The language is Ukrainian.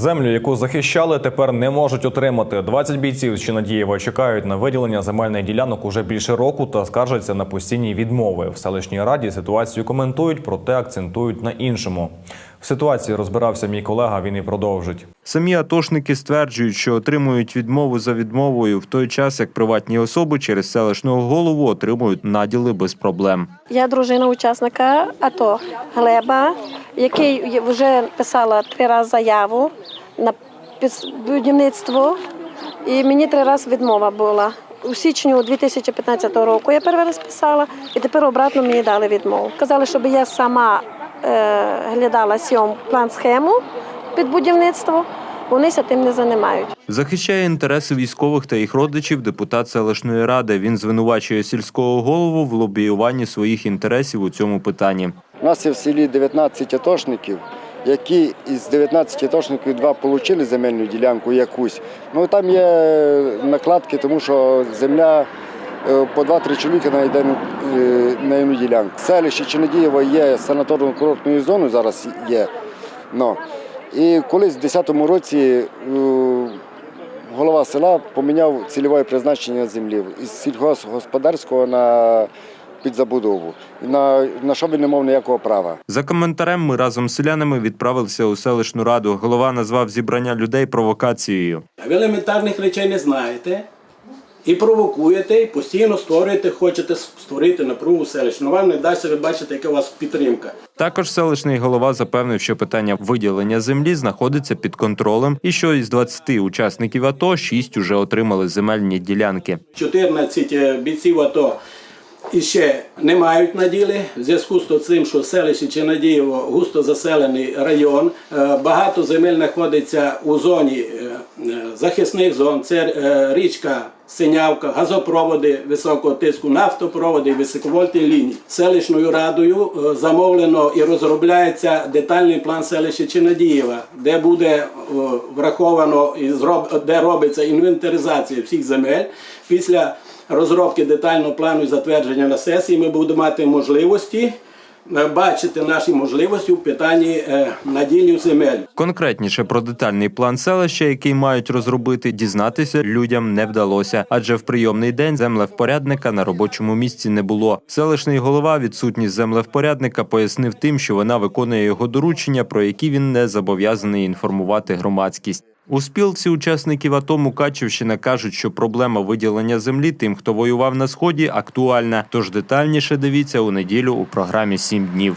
Землю, яку захищали, тепер не можуть отримати. 20 бійців з Чинадієва чекають на виділення земельних ділянок уже більше року та скаржаться на постійні відмови. В селищній раді ситуацію коментують, проте акцентують на іншому. В ситуації розбирався мій колега. Він і продовжить. Самі атошники стверджують, що отримують відмову за відмовою в той час, як приватні особи через селищного голову отримують наділи без проблем. Я дружина учасника АТО Глеба, який вже писала три рази заяву на будівництво, і мені три рази відмова була. У січні 2015 року я перший раз писала, і тепер обратно мені дали відмову. Казали, щоб я сама глядала сьом план схему під будівництво. Вони ся тим не займають. Захищає інтереси військових та їх родичів депутат селищної ради. Він звинувачує сільського голову в лобіюванні своїх інтересів у цьому питанні. У нас є в селі 19 атошників, які із 19 атошників два отримали земельну ділянку якусь. Ну там є накладки, тому що земля е, по 2-3 чоловіка на єдину, е, на одну ділянку. Селище Чинодієво є санаторно-курортною зоною, зараз є. Ну, і колись в 10-му році е, голова села поміняв цільове призначення землі із сільгосподарського на підзабудову, на, на що він не мав ніякого права. За коментарем ми разом з селянами відправилися у селищну раду. Голова назвав зібрання людей провокацією. Ви елементарних речей не знаєте і провокуєте, і постійно створюєте, хочете створити напругу селищну. Вам не дасть, ви бачите, яка у вас підтримка. Також селищний голова запевнив, що питання виділення землі знаходиться під контролем, і що із 20 учасників АТО 6 уже отримали земельні ділянки. 14 е, бійців АТО іще не мають наділи. В зв'язку з цим, що селище Чинадієво густо заселений район. Е, Багато земель знаходиться у зоні е, захисних зон. Це е, річка Синявка, газопроводи високого тиску, нафтопроводи, високовольтні лінії. Селищною радою е, замовлено і розробляється детальний план селища Чинадієва, де буде е, враховано і де робиться інвентаризація всіх земель. Після розробки детального плану і затвердження на сесії ми будемо мати можливості бачити наші можливості в питанні е, наділів земель. Конкретніше про детальний план селища, який мають розробити, дізнатися людям не вдалося, адже в прийомний день землевпорядника на робочому місці не було. Селищний голова відсутність землевпорядника пояснив тим, що вона виконує його доручення, про які він не зобов'язаний інформувати громадськість. У спілці учасників АТО Мукачівщина кажуть, що проблема виділення землі тим, хто воював на сході, актуальна. Тож детальніше дивіться у неділю у програмі «7 днів.